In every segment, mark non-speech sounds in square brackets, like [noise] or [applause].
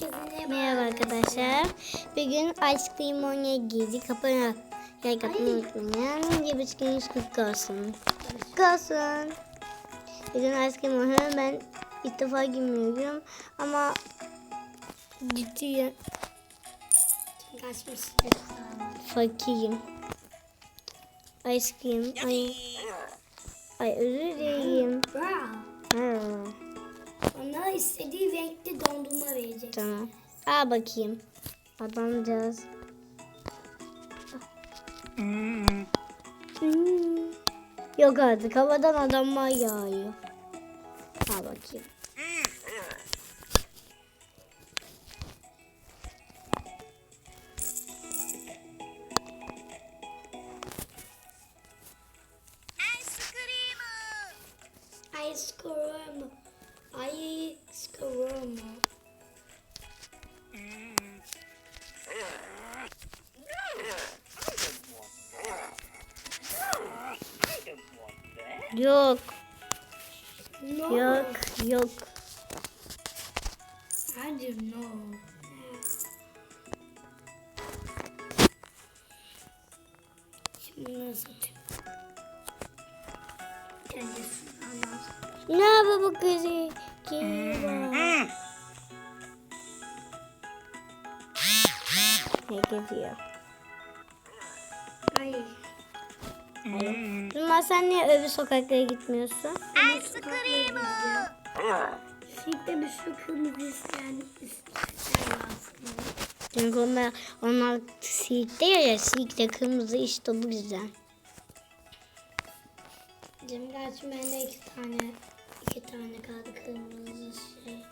herkese merhaba. Arkadaşlar. Bugün Ice Cream Onya girdik. Kapıyı yer kapıyı unutmayın. Bir buçuk günümüz kutlu olsun. Kutlu olsun. Bugün Ice Cream Onya ben ilk defa girmiyorum. Ama ciddi Kaçmış. fakirim. Ice Cream. Ay, ay özür dilerim. Wow. Ona istediği renkli dondurma verecek. tamam. Al bakayım. Adamcağız. Hmm. Yok artık havadan adamlar yağıyor. Al bakayım. Yok, No. yok, yok. Don't know. Şimdi nasıl atayım? Ne yapıyor bu kızı? Var? Ne geziyor? Zuma sen niye öbür sokaklara gitmiyorsun? Ice cream. Şirkte bir isteyen aslında. Çünkü onlar, onlar sirkte ya, ya sirkte kırmızı işte bu güzel. Cem gerçi bende iki tane iki tane kaldı kırmızı şey.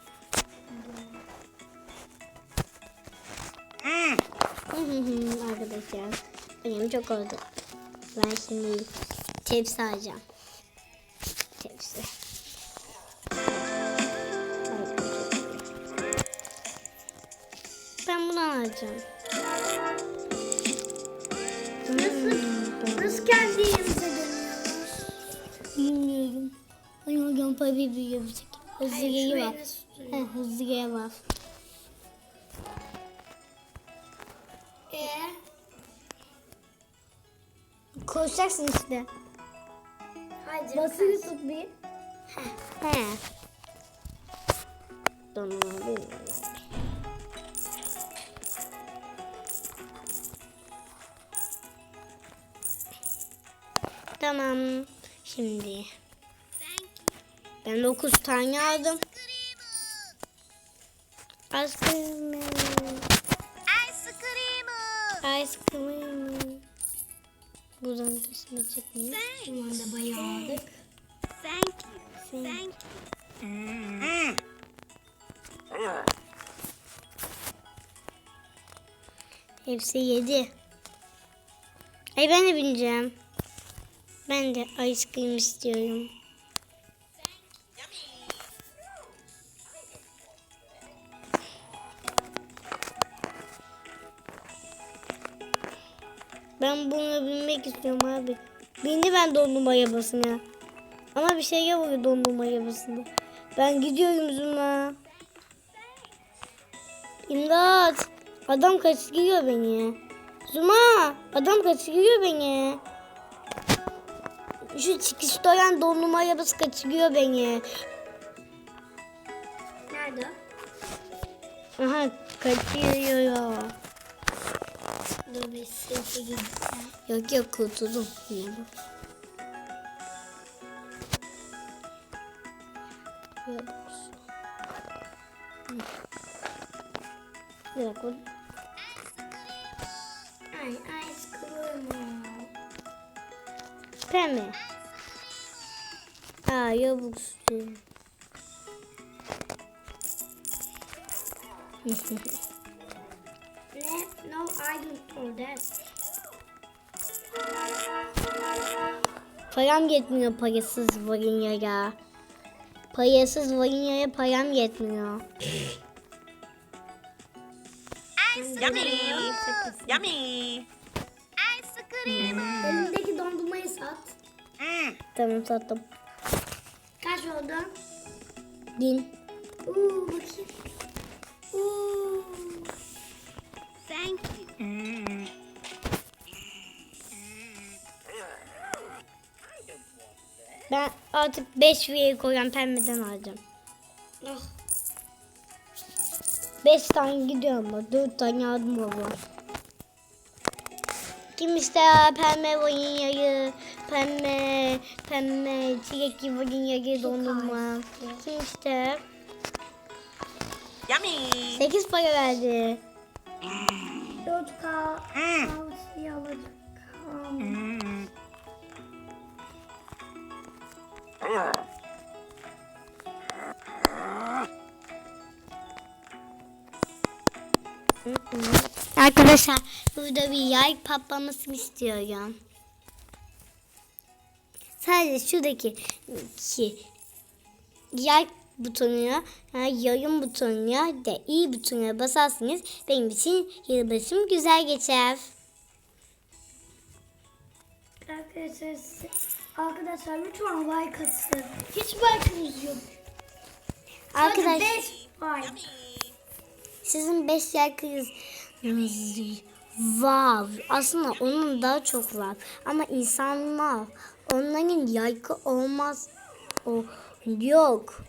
Arkadaşlar benim çok oldu. Ben şimdi tepsi alacağım. Tepsi. Ben bunu alacağım. Nasıl kendi yerimize dönüyoruz? Bilmiyorum. Ay hocam para bir tek. Hızlı Hayır, var. nasıl He, hızlı var. Koşacaksın işte. hadi. Basılı tut bir. He. Tamam abi. Tamam. Şimdi. Ben 9 tane aldım. Ice cream. Ice cream. Buradan edecek miyim? Şu anda bayağı aldık. Thank Hepsi yedi. Ay ben de bineceğim. Ben de ice cream istiyorum. Ben bunu binmek istiyorum abi. Bindi ben dondurma arabasına. Ama bir şey yapıyor dondurma arabasında. Ben gidiyorum Zuma. İmdat. Adam kaçırıyor beni. Zuma. Adam kaçırıyor beni. Şu çıkıştoyan dondurma arabası kaçırıyor beni. Nerede? Aha kaçırıyor. Dur bir sınıfa gideceğim. Yok yok kurtuldum. Yok. Ay ice cream. Pembe. Aa yabuk istiyorum. [laughs] No, I don't know that. param yetmiyor parasız valinyaya. Parasız valinyaya param yetmiyor. Yummy! Yummy! Elindeki dondurmayı sat. Tamam sattım. Kaç oldu? Bin. Uuu bakayım. Uuu Mm. Ben artık 5 üyeyi koyan pembeden alacağım. Ah, 5 tane gidiyor ama 4 tane aldım baba. Kim ister pembe vanyayı, pembe, pembe çilekli vanyayı dondurma. Kim ister? Yummy. 8 para verdi. 4K Mm. tavsiye alacak. Mm. Arkadaşlar burada bir yay patlamasını istiyorum. Sadece şuradaki iki yay butonuna, yani yayın butonuna de iyi butonuna basarsanız benim için yılbaşım güzel geçer. Arkadaşlar, arkadaşlar lütfen like atın. Hiç like'ınız yok. Arkadaşlar 5 like. sizin 5 yaykınız var. Aslında onun daha çok var. Ama insanlar onların yaykı olmaz. O yok.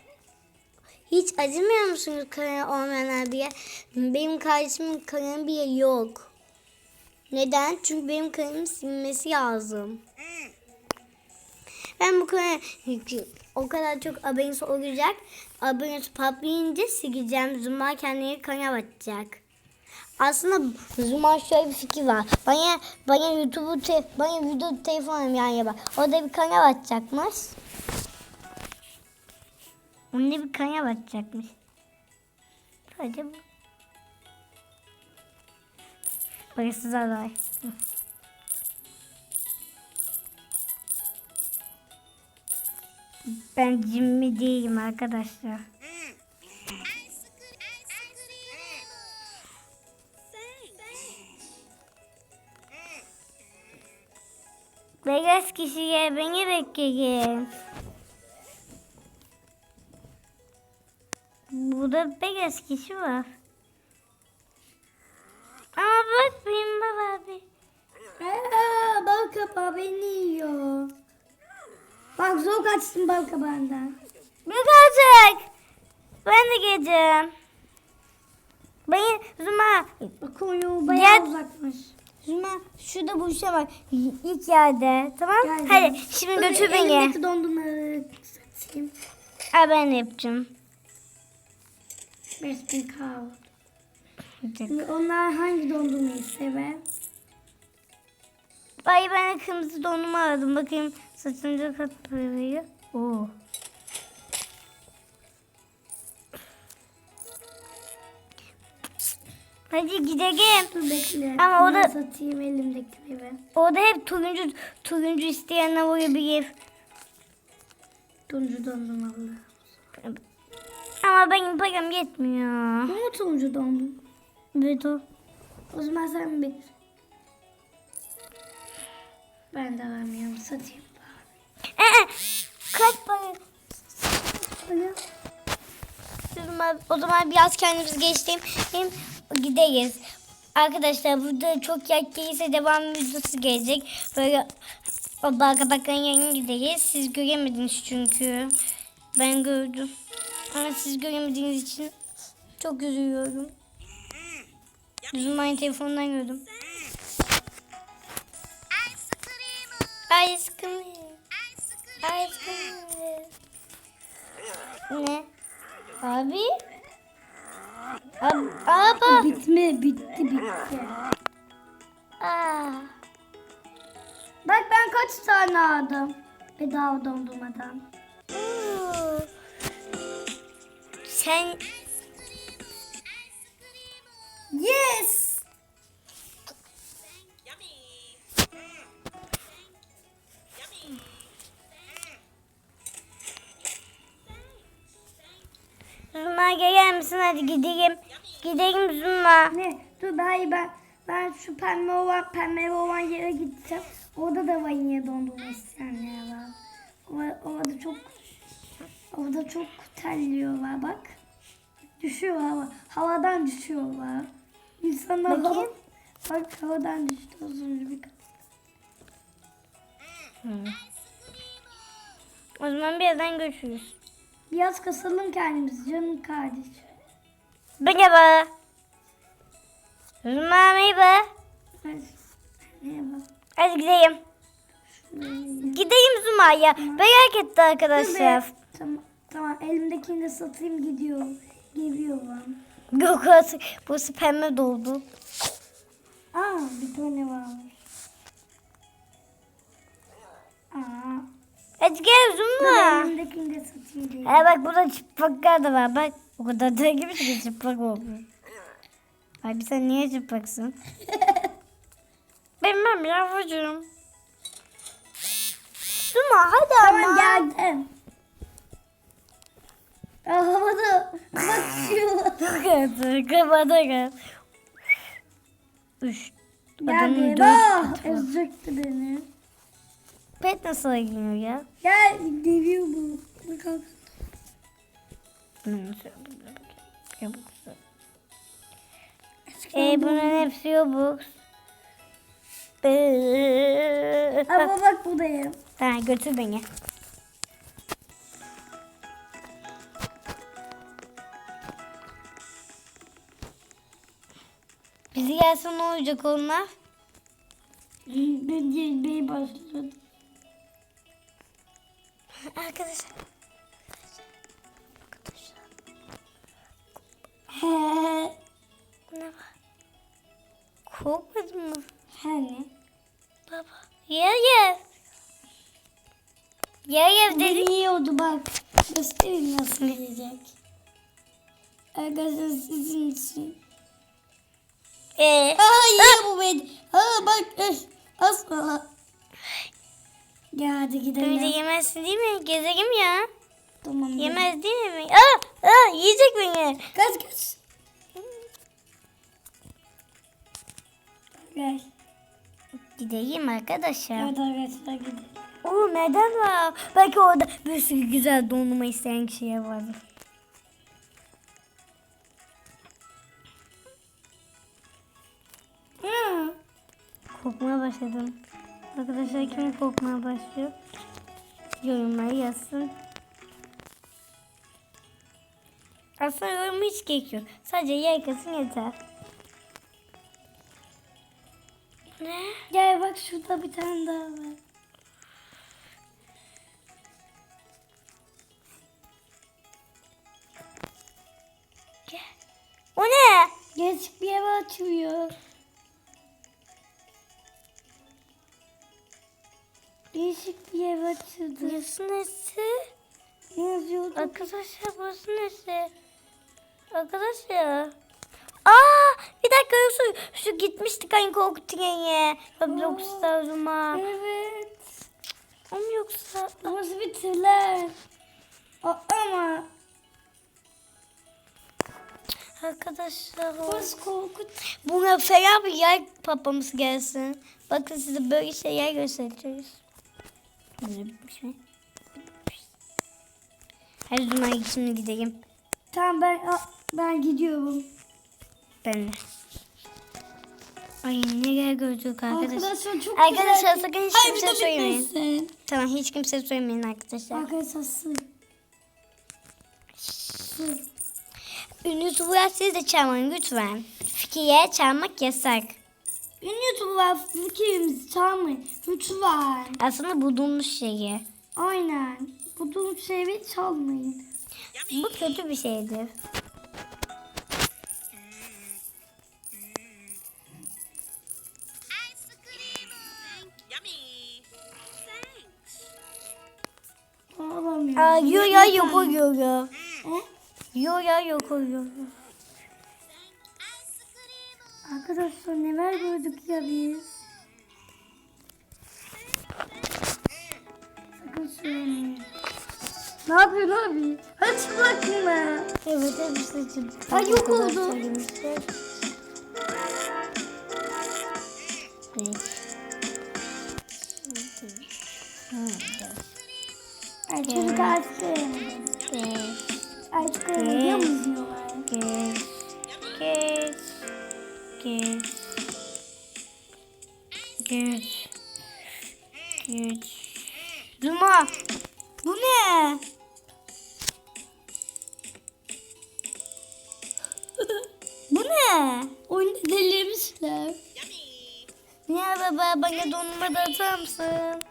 Hiç acımıyor musunuz kanalı olmayan abiye? Benim kardeşimin kanalı bile yok. Neden? Çünkü benim kanalımı silmesi lazım. Ben bu kanala o kadar çok abonesi olacak. Abonesi patlayınca sileceğim. Zuma kendine kanal açacak. Aslında Zuma şöyle bir fikir var. Bana bana YouTube'u bana video telefonum yani yapar. Orada bir kanal açacakmış. Onda bir kanal açacakmış. Hadi. Parasız aday. Ben cimri değilim arkadaşlar. Vegas kişiye beni bekleyin. Burada Vegas kişi var. Ama bak benim baba abi. Aa, bal kapağı beni yiyor. Bak zor kaçtın bal kabağından. Yok artık. Ben de geleceğim. Ben Zuma. Bak bayağı Gel. uzakmış. Zuma şurada buluşa bak. İlk yerde. Tamam. Geldim. Hadi şimdi götür beni. Elimdeki dondurmaları satayım. Ben yapacağım. 5000 K oldu. Şimdi onlar hangi dondurmayı sever? Ay ben kırmızı donumu aradım. Bakayım saçınca kat parayı. Oo. Hadi gidelim. Dur bekle. Ama o da- satayım elimdekileri. Orada hep turuncu turuncu isteyenler olabilir. Turuncu dondurmalı. Ama benim param yetmiyor. Bu mu turuncu dondurma? Evet o. O zaman sen bir. Ben de vermiyorum. Satayım. Ee, kaç para? Durma, O zaman biraz kendimiz geçtim. Gideriz. Arkadaşlar burada çok yak değilse devam videosu gelecek. Böyle o balga bakan yanına gideriz. Siz göremediniz çünkü. Ben gördüm. Ama siz göremediğiniz için çok üzülüyorum. Üzülmeyin telefondan gördüm. Ice cream. Ice cream. Ne? Abi? Ab Aba. Bitme bitti bitti. Aa. Bak ben kaç tane aldım. Bedava dondurmadan. Sen Yes. Zuma gelir misin? Hadi gidelim. Gidelim Zuma. Ne? Dur ben ben ben şu pembe olan pembe olan yere gideceğim. Orada da vanilya dondurma isteyenler var. Orada çok orada çok terliyorlar bak. Düşüyor hava. Havadan düşüyorlar. İnsanlar Bakayım. Bak havadan düştü az önce bir kat. O zaman birazdan görüşürüz. Biraz kasalım kendimizi canım kardeşim. Merhaba. Merhaba. Hadi. Merhaba. Hadi gidelim. Gideyim Zuma'ya. Merak etti arkadaşlar. Tamam, tamam elimdekini de satayım gidiyor. Geliyor lan. Yok artık. Burası pembe doldu. Aa bir tane varmış. Aa. Hadi gel Zuma. elimdekini de satayım diye. Ha bak burada çıplaklar da var. Bak o kadar da gibi ki çıplak olmuş. Ay bir sen niye çıplaksın? [laughs] Bilmem yavrucuğum. Zuma hadi Tamam ama. geldim. Havada bak şu. Çok artık. Kafada kal. Üç. Adamın dört Ah ezecekti beni. Pet nasıl giyiniyor ya? Gel deviyor bu. Bak Bunu nasıl yapayım? Robux. Ee, bunların hepsi Robux. Ee, Ama bak buradayım. Tamam götür beni. Bizi gelsin ne olacak onlar? Ben gelmeye başladım. Arkadaşlar. He. Ne var? Korkmadın mı? Hani? Baba. Yer yer. Yer yer dedik. Deniyordu bak. Göstereyim nasıl gelecek. Arkadaşlar sizin için. Ee, Aa yine bu beni. Aa bak. eh, Asla. Ya hadi gidelim. öyle yemezsin değil mi? Gezelim ya. Tamam. Yemez değil mi? Aa, aa yiyecek beni. Kaç kaç. Gel. Gideyim arkadaşlar. Hadi arkadaşlar gidelim. Oo neden var? Belki orada bir sürü güzel dondurma isteyen kişiye vardır. Korkmaya başladım. Arkadaşlar kim korkmaya başlıyor? Yorumları yazsın. Aslında yorum hiç gerek. Sadece yakasın yeter. Ne? Gel bak şurada bir tane daha var. Değişik bir ev açıldı. Burası nesi? Ne yazıyordu? Arkadaşlar burası nesi? Arkadaşlar. Aa bir dakika şu, şu gitmiştik hani korku treni. Roblox'ta o zaman. Evet. Mu yoksa? Burası bir tırlar. Ama Arkadaşlar burası korkunç. Buna fena bir yer papamız gelsin. Bakın size böyle şeyler göstereceğiz. Böyle bir şey. Hadi Zuma'ya şimdi gidelim. Tamam ben a- ben gidiyorum. Ben de. Ay neler gördük arkadaşlar. Arkadaşlar çok Arkadaşlar sakın hiç kimse söylemeyin. Tamam hiç kimse söylemeyin arkadaşlar. Arkadaşlar sır. Ünlü YouTuber'lar siz de çalmayın lütfen. Fikriye çalmak yasak. Ünlü YouTube'lar fikrimizi çalmayın. Lütfen. Aslında bulunmuş şeyi. Aynen. Bu durum şeyi çalmayın. Bu kötü bir şeydir. Yummy. Thanks. Alamıyorum. Aa, yo ya yok oluyor? Yo ya yok oluyor. Arkadaşlar neler gördük ya biz. Sakın söylemeyin. Ne yapıyorsun abi? Aç bakma. Evet hepsi için. Ay, yok oldu. Bana atar mısın?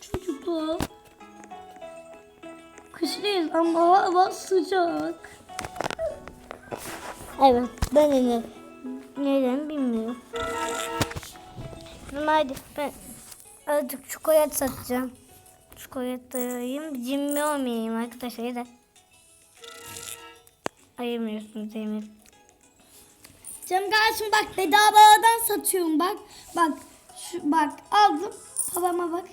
Çocuklar. Kışlıyız ama hava sıcak. Evet ben de neden bilmiyorum. Ama hadi ben artık çikolata satacağım. Çikolatayım. Cimri olmayayım arkadaşlar. Da ayırmıyorsunuz yemin. Canım kardeşim bak bedavadan satıyorum bak. Bak şu bak aldım. Havama bak.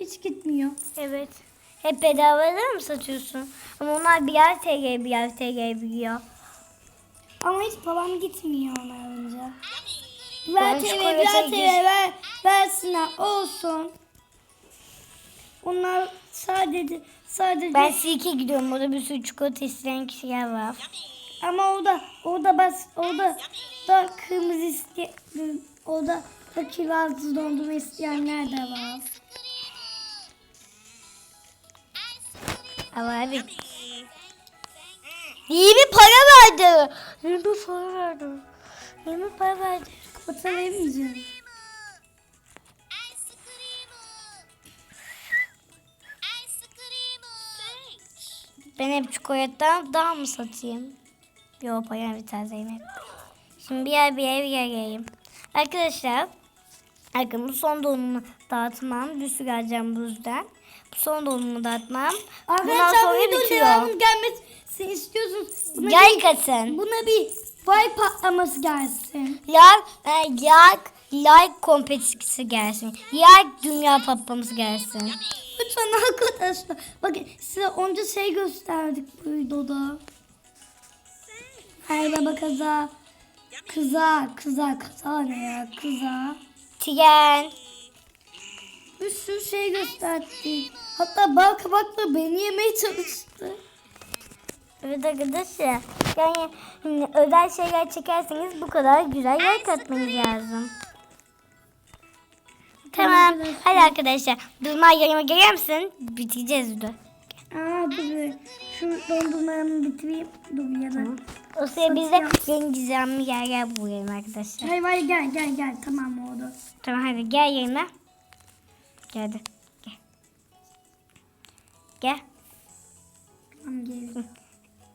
Hiç gitmiyor. Evet. Hep bedavadan mı satıyorsun? Ama onlar birer TL birer TL biliyor. Ama hiç babam gitmiyor ona önce. Ver TV, ver TV, gir- ver, versinler olsun. Onlar sadece sadece Ben sirke gidiyorum. Orada bir sürü çikolata isteyen kişiler var. ama orada orada bas orada da kırmızı iste orada da kirazlı dondurma isteyenler de var. Ama abi. İyi bir para verdi. İyi bir para verdi. İyi bir para verdi. Kapatamayacağım. Ben hep çikolatadan daha mı satayım? Yok para biter Zeynep. Şimdi bir yer bir yer bir yer geleyim. Arkadaşlar. Bakın bu son dolumu dağıtmam. Bir sürü alacağım bu yüzden. Bu son dolumu dağıtmam. Bundan Arkadaşlar sonra bitiyor. devamının gelmesi istiyorsunuz. Buna Like bir, atın. buna bir vay patlaması gelsin. Like, e, like, like kompetisi gelsin. Like dünya patlaması gelsin. Lütfen arkadaşlar. Bakın size onca şey gösterdik bu videoda. Hayır baba kaza. Kıza, kıza, kıza ne ya? Kıza. Tren. Bir sürü şey gösterdik. Hatta bal kabakla beni yemeye çalıştı. Evet arkadaşlar. Yani şimdi özel şeyler çekerseniz bu kadar güzel like atmanız lazım. Tamam. Hadi arkadaşlar. Durma yanıma gelir misin? Bitireceğiz video. Aa dur. Şu dondurmamı bitireyim. Dur ya da. O sırada biz de yeni gizemli yerler bulalım arkadaşlar. Hayır hayır gel gel gel. Tamam oldu. Tamam hadi gel yanıma. Geldi. Gel. Gel. Tamam gel.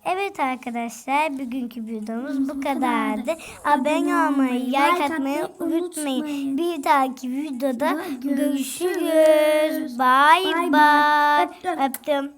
Evet arkadaşlar bugünkü videomuz bu kadardı. Abone olmayı, like atmayı unutmayın. Bir dahaki videoda görüşürüz. Bye Bye bye. bye. Öptüm. Öptüm.